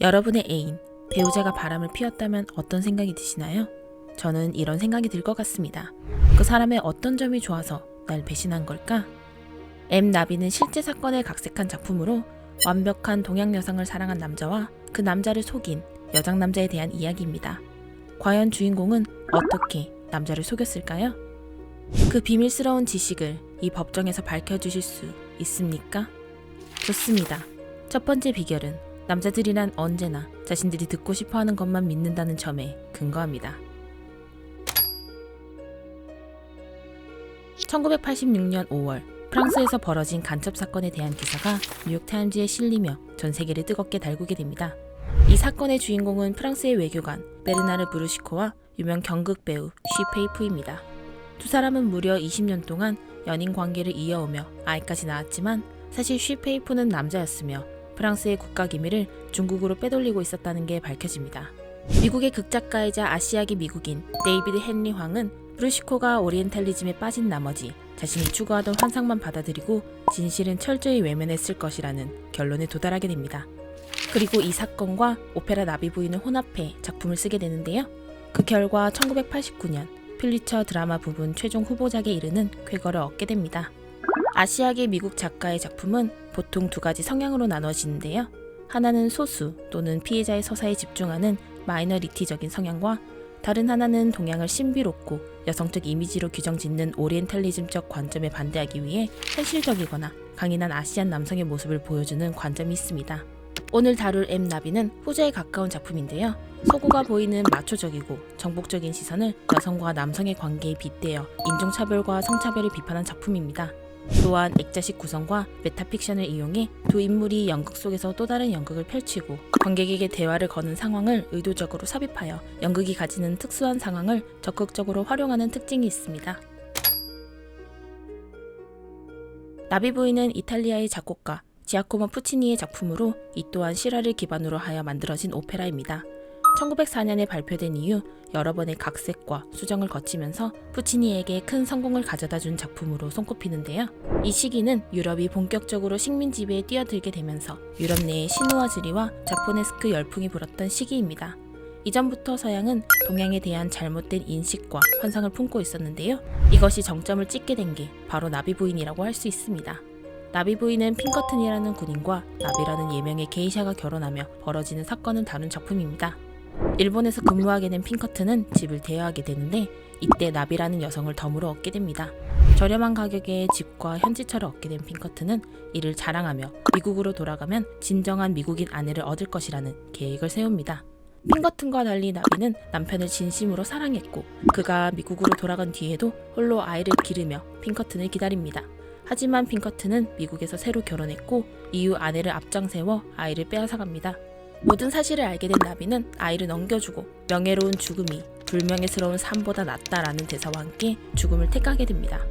여러분의 애인, 배우자가 바람을 피웠다면 어떤 생각이 드시나요? 저는 이런 생각이 들 것 같습니다. 그 사람의 어떤 점이 좋아서 날 배신한 걸까? M 나비는 실제 사건을 각색한 작품으로 완벽한 동양 여성을 사랑한 남자와 그 남자를 속인 여장 남자에 대한 이야기입니다. 과연 주인공은 어떻게 남자를 속였을까요? 그 비밀스러운 지식을 이 법정에서 밝혀주실 수 있습니까? 좋습니다. 첫 번째 비결은 남자들이란 언제나 자신들이 듣고 싶어 하는 것만 믿는다는 점에 근거합니다. 1986년 5월 프랑스에서 벌어진 간첩 사건에 대한 기사가 뉴욕타임즈에 실리며 전 세계를 뜨겁게 달구게 됩니다. 이 사건의 주인공은 프랑스의 외교관 베르나르 브루시코와 유명 경극 배우 쉬페이프입니다. 두 사람은 무려 20년 동안 연인 관계를 이어오며 아이까지 낳았지만 사실 쉬페이프는 남자였으며 프랑스의 국가 기밀을 중국으로 빼돌리고 있었다는 게 밝혀집니다. 미국의 극작가이자 아시아계 미국인 데이비드 헨리 황은 브루시코가 오리엔탈리즘에 빠진 나머지 자신이 추구하던 환상만 받아들이고 진실은 철저히 외면했을 것이라는 결론에 도달하게 됩니다. 그리고 이 사건과 오페라 나비 부인을 혼합해 작품을 쓰게 되는데요. 그 결과 1989년 필리처 드라마 부분 최종 후보작에 이르는 쾌거를 얻게 됩니다. 아시아계 미국 작가의 작품은 보통 두 가지 성향으로 나눠지는데요. 하나는 소수 또는 피해자의 서사에 집중하는 마이너리티적인 성향과 다른 하나는 동양을 신비롭고 여성적 이미지로 규정짓는 오리엔탈리즘적 관점에 반대하기 위해 현실적이거나 강인한 아시안 남성의 모습을 보여주는 관점이 있습니다. 오늘 다룰 M 나비는 후자에 가까운 작품인데요. 서구가 보이는 마초적이고 정복적인 시선을 여성과 남성의 관계에 빗대어 인종차별과 성차별을 비판한 작품입니다. 또한 액자식 구성과 메타픽션을 이용해 두 인물이 연극 속에서 또 다른 연극을 펼치고 관객에게 대화를 거는 상황을 의도적으로 삽입하여 연극이 가지는 특수한 상황을 적극적으로 활용하는 특징이 있습니다. 나비 부인은 이탈리아의 작곡가 지아코모 푸치니의 작품으로 이 또한 실화를 기반으로 하여 만들어진 오페라입니다. 1904년에 발표된 이후 여러 번의 각색과 수정을 거치면서 푸치니에게 큰 성공을 가져다 준 작품으로 손꼽히는데요. 이 시기는 유럽이 본격적으로 식민 지배에 뛰어들게 되면서 유럽 내에 신우아즈리와 자포네스크 열풍이 불었던 시기입니다. 이전부터 서양은 동양에 대한 잘못된 인식과 환상을 품고 있었는데요. 이것이 정점을 찍게 된 게 바로 나비 부인이라고 할 수 있습니다. 나비 부인은 핑커튼이라는 군인과 나비라는 예명의 게이샤가 결혼하며 벌어지는 사건을 다룬 작품입니다. 일본에서 근무하게 된 핑커튼은 집을 대여하게 되는데 이때 나비라는 여성을 덤으로 얻게 됩니다. 저렴한 가격에 집과 현지차를 얻게 된 핑커튼은 이를 자랑하며 미국으로 돌아가면 진정한 미국인 아내를 얻을 것이라는 계획을 세웁니다. 핑커튼과 달리 나비는 남편을 진심으로 사랑했고 그가 미국으로 돌아간 뒤에도 홀로 아이를 기르며 핑커튼을 기다립니다. 하지만 핑커튼은 미국에서 새로 결혼했고 이후 아내를 앞장세워 아이를 빼앗아갑니다. 모든 사실을 알게 된 나비는 아이를 넘겨주고 명예로운 죽음이 불명예스러운 삶보다 낫다라는 대사와 함께 죽음을 택하게 됩니다.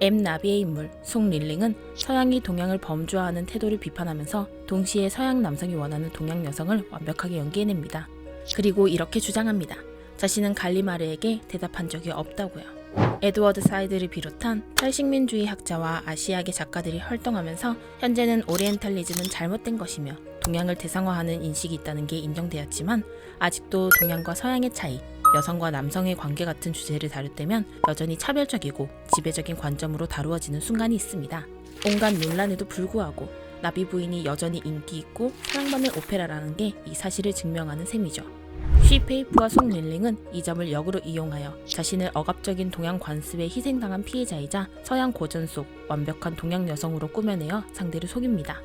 M 나비의 인물 송 릴링은 서양이 동양을 범주화하는 태도를 비판하면서 동시에 서양 남성이 원하는 동양 여성을 완벽하게 연기해냅니다. 그리고 이렇게 주장합니다. 자신은 갈리마르에게 대답한 적이 없다고요. 에드워드 사이드를 비롯한 탈식민주의 학자와 아시아계 작가들이 활동하면서 현재는 오리엔탈리즘은 잘못된 것이며 동양을 대상화하는 인식이 있다는 게 인정되었지만 아직도 동양과 서양의 차이, 여성과 남성의 관계 같은 주제를 다룰 때면 여전히 차별적이고 지배적인 관점으로 다루어지는 순간이 있습니다. 온갖 논란에도 불구하고 나비 부인이 여전히 인기 있고 사랑받는 오페라라는 게 이 사실을 증명하는 셈이죠. 쉬페이프와 송 릴링은 이 점을 역으로 이용하여 자신을 억압적인 동양 관습에 희생당한 피해자이자 서양 고전 속 완벽한 동양 여성으로 꾸며내어 상대를 속입니다.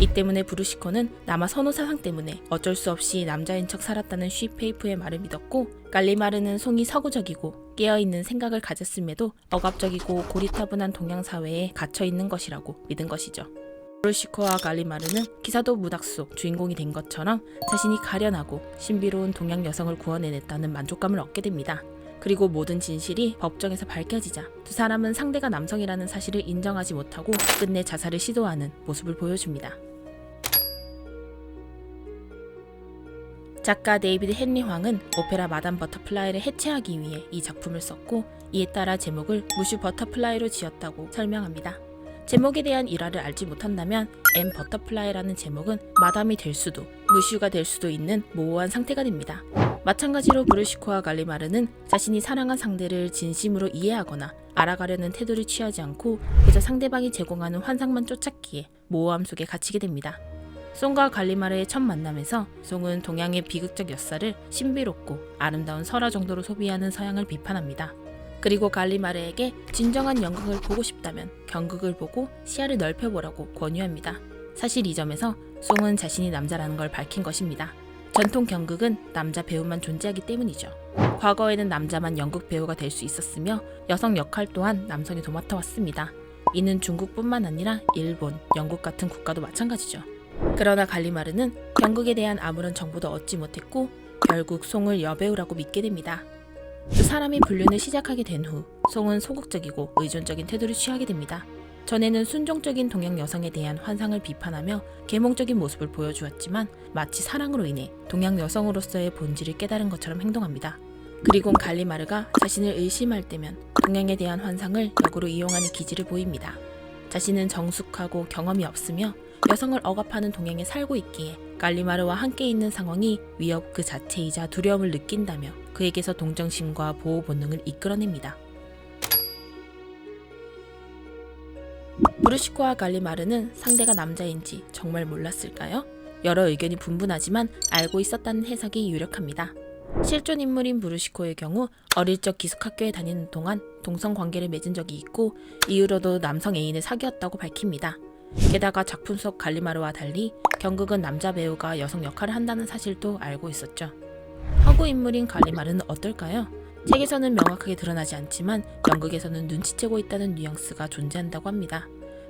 이 때문에 브루시코는 남아 선호 사상 때문에 어쩔 수 없이 남자인 척 살았다는 쉬페이프의 말을 믿었고 갈리마르는 송이 서구적이고 깨어있는 생각을 가졌음에도 억압적이고 고리타분한 동양 사회에 갇혀 있는 것이라고 믿은 것이죠. 브루시코와 갈리마르는 기사도 무닥 속 주인공이 된 것처럼 자신이 가련하고 신비로운 동양 여성을 구원해냈다는 만족감을 얻게 됩니다. 그리고 모든 진실이 법정에서 밝혀지자 두 사람은 상대가 남성이라는 사실을 인정하지 못하고 끝내 자살을 시도하는 모습을 보여줍니다. 작가 데이비드 헨리 황은 오페라 마담 버터플라이를 해체하기 위해 이 작품을 썼고 이에 따라 제목을 무슈 버터플라이로 지었다고 설명합니다. 제목에 대한 일화를 알지 못한다면 엠 버터플라이라는 제목은 마담이 될 수도 무슈가 될 수도 있는 모호한 상태가 됩니다. 마찬가지로 브루시코와 갈리마르는 자신이 사랑한 상대를 진심으로 이해하거나 알아가려는 태도를 취하지 않고 그저 상대방이 제공하는 환상만 쫓았기에 모호함 속에 갇히게 됩니다. 송과 갈리마르의 첫 만남에서 송은 동양의 비극적 엿사를 신비롭고 아름다운 설화 정도로 소비하는 서양을 비판합니다. 그리고 갈리마르에게 진정한 연극을 보고 싶다면 경극을 보고 시야를 넓혀보라고 권유합니다. 사실 이 점에서 송은 자신이 남자라는 걸 밝힌 것입니다. 전통 경극은 남자 배우만 존재하기 때문이죠. 과거에는 남자만 연극 배우가 될 수 있었으며 여성 역할 또한 남성이 도맡아 왔습니다. 이는 중국뿐만 아니라 일본, 영국 같은 국가도 마찬가지죠. 그러나 갈리마르는 경극에 대한 아무런 정보도 얻지 못했고 결국 송을 여배우라고 믿게 됩니다. 두 사람이 불륜을 시작하게 된 후 송은 소극적이고 의존적인 태도를 취하게 됩니다. 전에는 순종적인 동양 여성에 대한 환상을 비판하며 계몽적인 모습을 보여주었지만 마치 사랑으로 인해 동양 여성으로서의 본질을 깨달은 것처럼 행동합니다. 그리고 갈리마르가 자신을 의심할 때면 동양에 대한 환상을 역으로 이용하는 기질을 보입니다. 자신은 정숙하고 경험이 없으며 여성을 억압하는 동양에 살고 있기에 갈리마르와 함께 있는 상황이 위협 그 자체이자 두려움을 느낀다며 그에게서 동정심과 보호 본능을 이끌어냅니다. 브루시코와 갈리마르는 상대가 남자인지 정말 몰랐을까요? 여러 의견이 분분하지만 알고 있었다는 해석이 유력합니다. 실존 인물인 브루시코의 경우 어릴 적 기숙학교에 다니는 동안 동성 관계를 맺은 적이 있고 이후로도 남성 애인을 사귀었다고 밝힙니다. 게다가 작품 속 갈리마르와 달리 경극은 남자 배우가 여성 역할을 한다는 사실도 알고 있었죠. 허구 인물인 갈리마르는 어떨까요? 책에서는 명확하게 드러나지 않지만 연극에서는 눈치채고 있다는 뉘앙스가 존재한다고 합니다.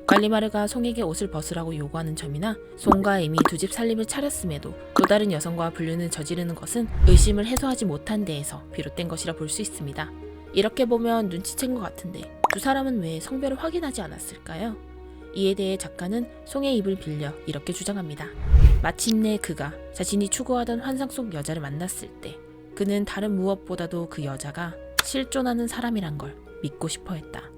갈리마르가 송에게 옷을 벗으라고 요구하는 점이나 송과 이미 두 집 살림을 차렸음에도 또 다른 여성과 불륜을 저지르는 것은 의심을 해소하지 못한 데에서 비롯된 것이라 볼 수 있습니다. 이렇게 보면 눈치챈 것 같은데 두 사람은 왜 성별을 확인하지 않았을까요? 이에 대해 작가는 송의 입을 빌려 이렇게 주장합니다. 마침내 그가 자신이 추구하던 환상 속 여자를 만났을 때 그는 다른 무엇보다도 그 여자가 실존하는 사람이란 걸 믿고 싶어 했다.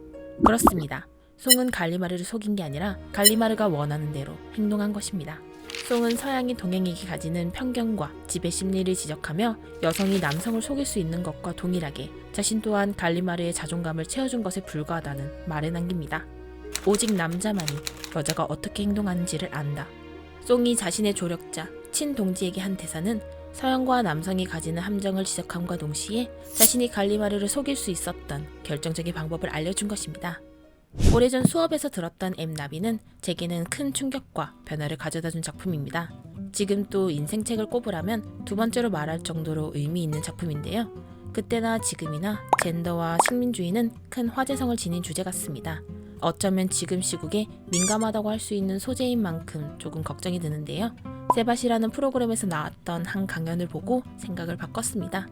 그렇습니다. 송은 갈리마르를 속인 게 아니라 갈리마르가 원하는 대로 행동한 것입니다. 송은 서양이 동양에게 가지는 편견과 지배 심리를 지적하며 여성이 남성을 속일 수 있는 것과 동일하게 자신 또한 갈리마르의 자존감을 채워준 것에 불과하다는 말을 남깁니다. 오직 남자만이 여자가 어떻게 행동하는지를 안다. 송이 자신의 조력자 친동지에게 한 대사는 서양과 남성이 가지는 함정을 지적함과 동시에 자신이 갈리마르를 속일 수 있었던 결정적인 방법을 알려준 것입니다. 오래전 수업에서 들었던 M 나비는 제게는 큰 충격과 변화를 가져다 준 작품입니다. 지금 또 인생책을 꼽으라면 두 번째로 말할 정도로 의미 있는 작품인데요. 그때나 지금이나 젠더와 식민주의는 큰 화제성을 지닌 주제 같습니다. 어쩌면 지금 시국에 민감하다고 할 수 있는 소재인 만큼 조금 걱정이 드는데요. 세바시라는 프로그램에서 나왔던 한 강연을 보고 생각을 바꿨습니다.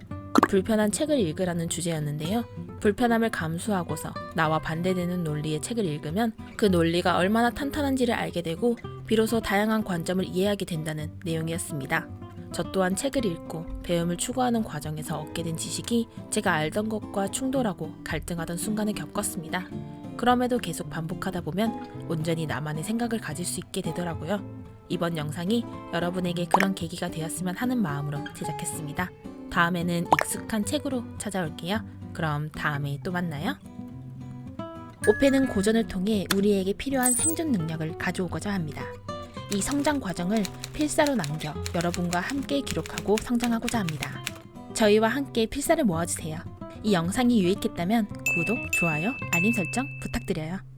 불편한 책을 읽으라는 주제였는데요. 불편함을 감수하고서 나와 반대되는 논리의 책을 읽으면 그 논리가 얼마나 탄탄한지를 알게 되고 비로소 다양한 관점을 이해하게 된다는 내용이었습니다. 저 또한 책을 읽고 배움을 추구하는 과정에서 얻게 된 지식이 제가 알던 것과 충돌하고 갈등하던 순간을 겪었습니다. 그럼에도 계속 반복하다 보면 온전히 나만의 생각을 가질 수 있게 되더라고요. 이번 영상이 여러분에게 그런 계기가 되었으면 하는 마음으로 제작했습니다. 다음에는 익숙한 책으로 찾아올게요. 그럼 다음에 또 만나요. 오페는 고전을 통해 우리에게 필요한 생존 능력을 가져오고자 합니다. 이 성장 과정을 필사로 남겨 여러분과 함께 기록하고 성장하고자 합니다. 저희와 함께 필사를 모아주세요. 이 영상이 유익했다면 구독, 좋아요, 알림 설정 부탁드려요.